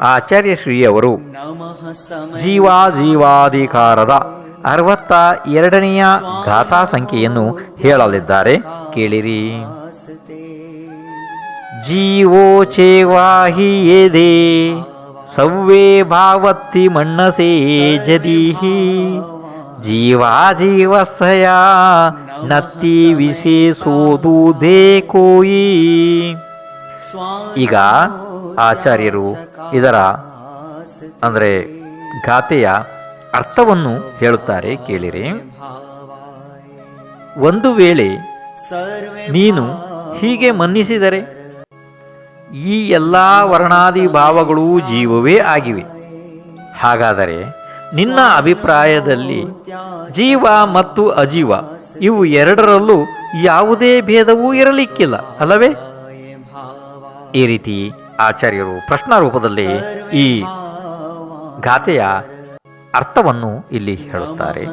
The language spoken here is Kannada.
ಆಚಾರ್ಯ ಶ್ರೀಯವರು ಜೀವ ಜೀವಾಧಿಕಾರದ ಅರವತ್ತ ಎರಡನೆಯ ಗಾಥಾ ಸಂಖ್ಯೆಯನ್ನು ಹೇಳಲಿದ್ದಾರೆ. ಕೇಳಿರಿ. ಜೀವೋ ಚೇವಾಹಿ ಸವ್ವೇ ಭಾವತ್ತಿ ಮಣ್ಣಸೇ ಜದೀಹಿ ಜೀವಾ ಜೀವಸಯ ನತ್ತಿ ವಿಶೇಷೋದು ದೇ ಕೋಯಿ. ಈಗ ಆಚಾರ್ಯರು ಇದರ, ಅಂದರೆ ಗಾತೆಯ ಅರ್ಥವನ್ನು ಹೇಳುತ್ತಾರೆ, ಕೇಳಿರಿ. ಒಂದು ವೇಳೆ ನೀನು ಹೀಗೆ ಮನ್ನಿಸಿದರೆ ಈ ಎಲ್ಲ ವರ್ಣಾದಿ ಭಾವಗಳು ಜೀವವೇ ಆಗಿವೆ. ಹಾಗಾದರೆ ನಿನ್ನ ಅಭಿಪ್ರಾಯದಲ್ಲಿ ಜೀವ ಮತ್ತು ಅಜೀವ ಇವು ಎರಡರಲ್ಲೂ ಯಾವುದೇ ಭೇದವೂ ಇರಲಿಕ್ಕಿಲ್ಲ, ಅಲ್ಲವೇ? ಈ ರೀತಿ ಆಚಾರ್ಯರು ಪ್ರಶ್ನಾರೂಪದಲ್ಲಿ ಈ ಗಾಥೆಯ ಅರ್ಥವನ್ನು ಇಲ್ಲಿ ಹೇಳುತ್ತಾರೆ.